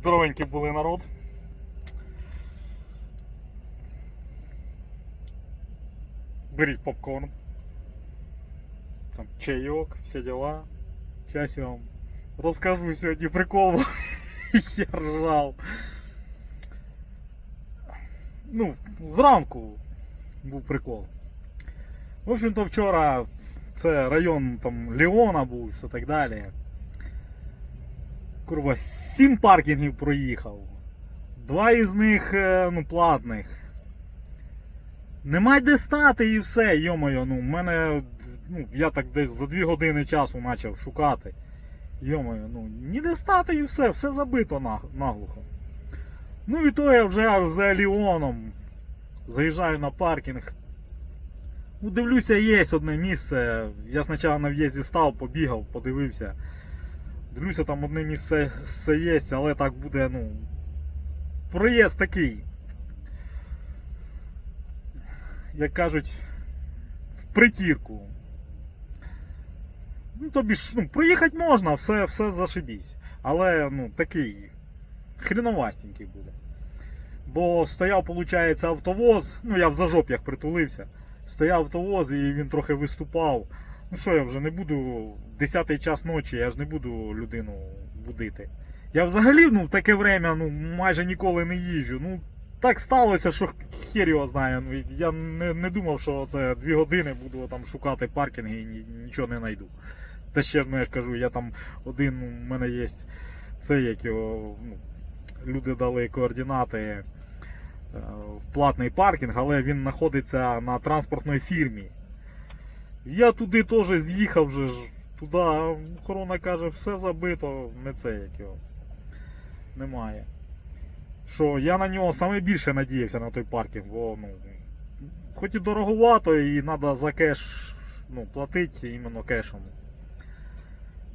Здоровенький були народ. Беріть попкорн. Там чайок, всі діла. Зараз я вам розкажу сьогодні прикол. Я ржав. Ну, зранку був прикол. В общем-то, вчора це район там Леона був і все так далі. Курва, сім паркінгів проїхав. Два із них е, ну, платних. Нема де стати і все, йомайо, ну, в мене, ну, я так десь за дві години часу почав шукати. Йомайо, ну, ніде стати і все, все забито наглухо. Ну і то я вже аж за Ліоном заїжджаю на паркінг. Ну, дивлюся, є одне місце. Я спочатку на в'їзді став, побігав, подивився. Дивлюся, там одне місце все є, але так буде, ну. Проїзд такий. Як кажуть, в притірку. Ну, тобі ж, ну, проїхати можна, все, все зашибісь. Але, ну, такий хріновастенький буде. Бо стояв, виходить, автовоз, ну я в зажоп'ях притулився. Стояв автовоз і він трохи виступав. Ну що я вже не буду 10 час ночі, я ж не буду людину будити. Я взагалі ну, в таке время ну, майже ніколи не їжджу. Ну, так сталося, що хер його знає. Ну, я не, не думав, що це 2 години буду там шукати паркінги і ні- нічого не знайду. Та ще ну, я ж кажу, я там один, у мене є це, як його, ну, люди дали координати е, в платний паркінг, але він знаходиться на транспортній фірмі. Я туди теж з'їхав вже ж туди, охорона каже, все забито, не це як його. Немає. Що я на нього саме більше надіявся на той паркінг, бо ну, хоч і дороговато, і треба за кеш ну, платити іменно кешем.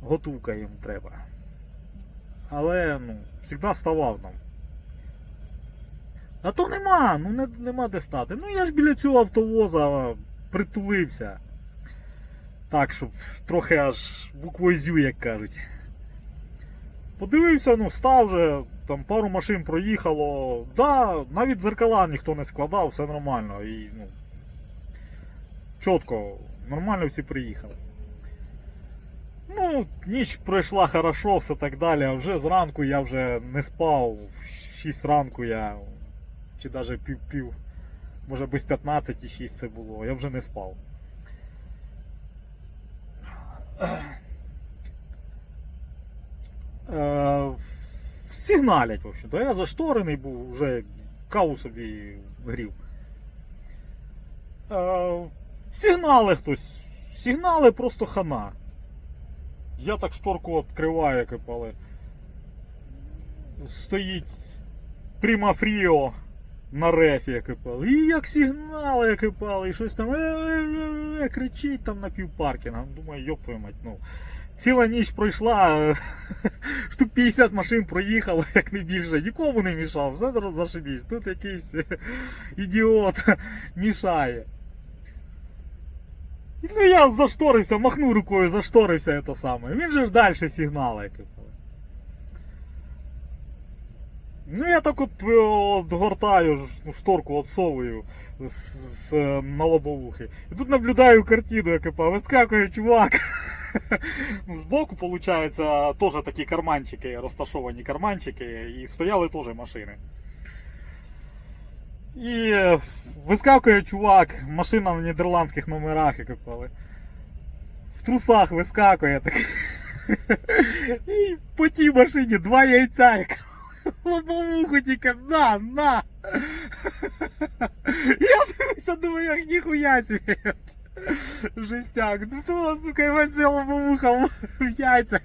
Готовка їм треба. Але ну, завжди ставав нам. А то нема, ну не, нема де стати. Ну я ж біля цього автовоза притулився. Так, щоб трохи аж буквою зю, як кажуть. Подивився, ну, став вже, там пару машин проїхало. Да, навіть зеркала ніхто не складав, все нормально. І, ну, чітко, нормально всі приїхали. Ну, ніч пройшла хорошо, все так далі. А вже зранку я вже не спав. В 6 ранку я. Чи навіть пів пів. Може без 15 і 6 це було. Я вже не спав. Е, Сигналять, в общем-то. Я зашторений був, вже каву собі грів. Е, Сигнали хтось. Сигнали просто хана. Я так шторку відкриваю, як але стоїть Frio на рефі, як і І як сигнали, як і щось там е-е-е, кричить там на півпаркінга. Думаю, йоп твою мать, ну. Ціла ніч пройшла, штук 50 машин проїхало, як не більше, нікому не мішав, все зашибісь. Тут якийсь ідіот мішає. Ну я зашторився, махнув рукою, зашторився це саме. Він же ж далі сигнали. Ну я так от, е, гортаю ну, шторку отсовую з, з, е, на лобовухи. І тут наблюдаю картину, яка вискакує чувак. Ну, Збоку, виходить, теж такі карманчики, розташовані карманчики, і стояли теж машини. І е, вискакує чувак, машина на нідерландських номерах, як казали. В трусах вискакує так. І по тій машині два яйця, як лобовуху тільки на, на. Я дивлюся, думаю, як ніхуя собі. Жестяк, ну то, сука, ця лобовуха в яйцях.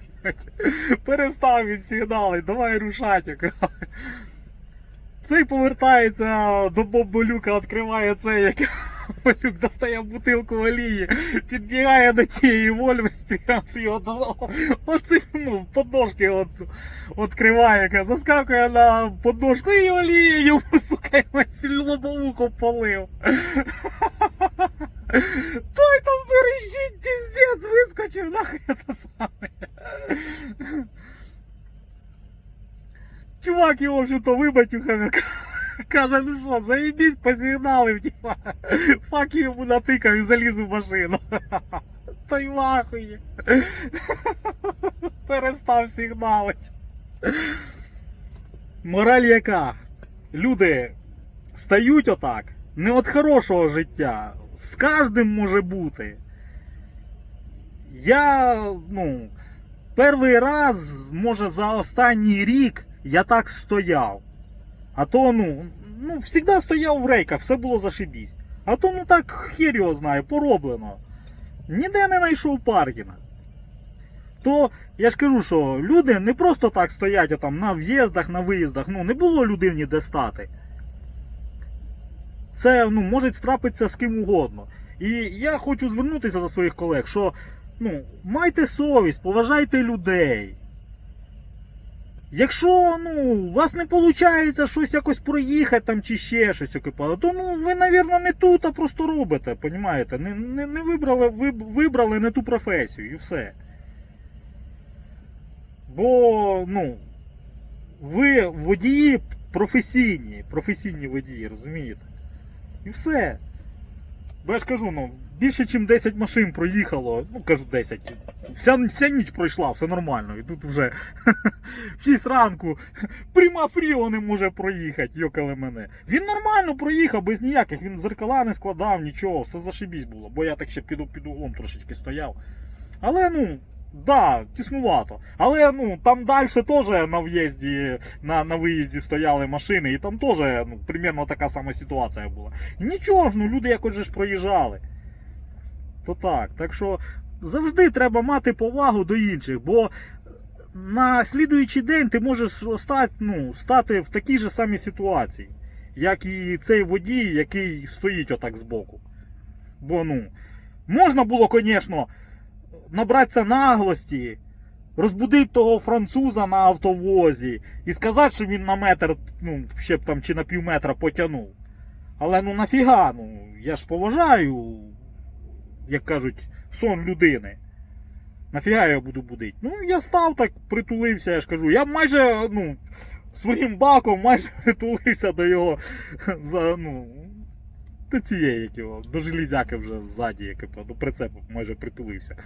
Перестав від сигнали, давай рушати. Цей повертається до бомболюка, відкриває цей, як Малюк достає бутилку олії, підбігає до тієї вольви з оці ну, подножки от, відкриває, заскакує на подножку і олію йому, сука, лобовуху полив. Той там переждіть, піздець, вискочив нахуй це саме. Чувак його що-то вибатюхав. Каже, ну що, заїбісь, посигналив, типа. Фак йому натикав і заліз у машину. Та й вахує. Перестав сигналить. Мораль яка? Люди стають отак, не від хорошого життя. З кожним може бути. Я, ну, перший раз, може, за останній рік я так стояв. А то, ну, ну, завжди стояв в рейках, все було зашибісь. А то, ну так, хер його знає, пороблено. Ніде не знайшов паркінга. То я ж кажу, що люди не просто так стоять а там на в'їздах, на виїздах. Ну, не було людині де стати. Це ну, може страпитися з ким угодно. І я хочу звернутися до своїх колег, що ну, майте совість, поважайте людей. Якщо ну, у вас не виходить щось якось проїхати там чи ще щось окипало, то ну, ви, мабуть, не тут, а просто робите, понімаєте? Не, не, не вибрали, ви, вибрали не ту професію і все. Бо, ну, ви водії професійні, професійні водії, розумієте? І все. Бо я ж кажу, ну, більше, ніж 10 машин проїхало, ну кажу 10. Вся, вся ніч пройшла, все нормально. І тут вже в 6 ранку пряма фріо не може проїхати, йокали мене. Він нормально проїхав, без ніяких, він зеркала не складав, нічого, все зашибісь було, бо я так ще під, під углом трошечки стояв. Але ну, да, тіснувато. Але ну, там далі теж на в'їзді, на, на виїзді стояли машини, і там теж ну, примерно така сама ситуація була. Нічого ж, ну люди якось же ж проїжджали. То так. Так що завжди треба мати повагу до інших, бо на слідуючий день ти можеш стати, ну, стати в такій же самій ситуації, як і цей водій, який стоїть отак збоку. Бо ну, можна було, звісно, набратися наглості, розбудити того француза на автовозі і сказати, що він на метр, ну, ще б там чи на пів метра потягнув. Але ну нафіга, ну, я ж поважаю, як кажуть, сон людини. Нафіга я його буду будити? Ну, я став так, притулився, я ж кажу. Я майже, ну, своїм баком майже притулився до його за, ну, до цієї, як його, до железяки вже ззаді, як до прицепу майже притулився.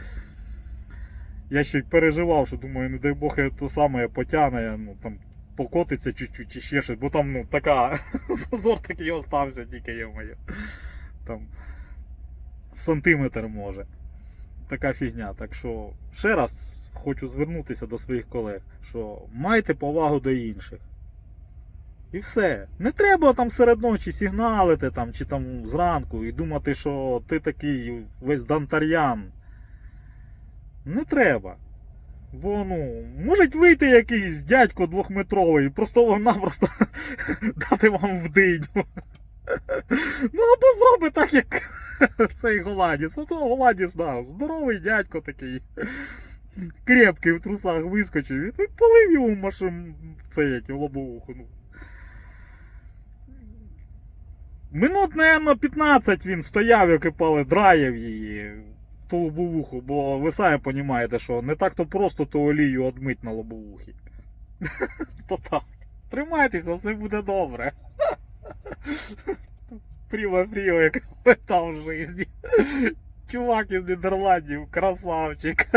Я ще й переживав, що думаю, не дай Бог, я то саме потягне, ну там покотиться чуть-чуть чи ще щось, бо там ну така зазор такий остався, тільки є моє. Там в сантиметр може. Така фігня. Так що ще раз хочу звернутися до своїх колег, що майте повагу до інших. І все. Не треба там серед ночі сигналити там, чи там зранку і думати, що ти такий весь дантар'ян. Не треба. Бо ну, може вийти якийсь дядько двохметровий, просто-напросто дати вам в диню. Ну, або зроби так, як цей Голадіс. Ото Голадіс, да, здоровий дядько такий. Крепкий в трусах вискочив і полив йому машин це як, лобовуху. Ну. Минут, наверное, 15 він стояв, як і пали, драєв її ту лобовуху, бо ви самі розумієте, що не так то просто ту олію одмить на лобовухі. То так. Тримайтеся, все буде добре. Пріво-пріво, як там в житті. Чувак із Нідерландів, красавчик.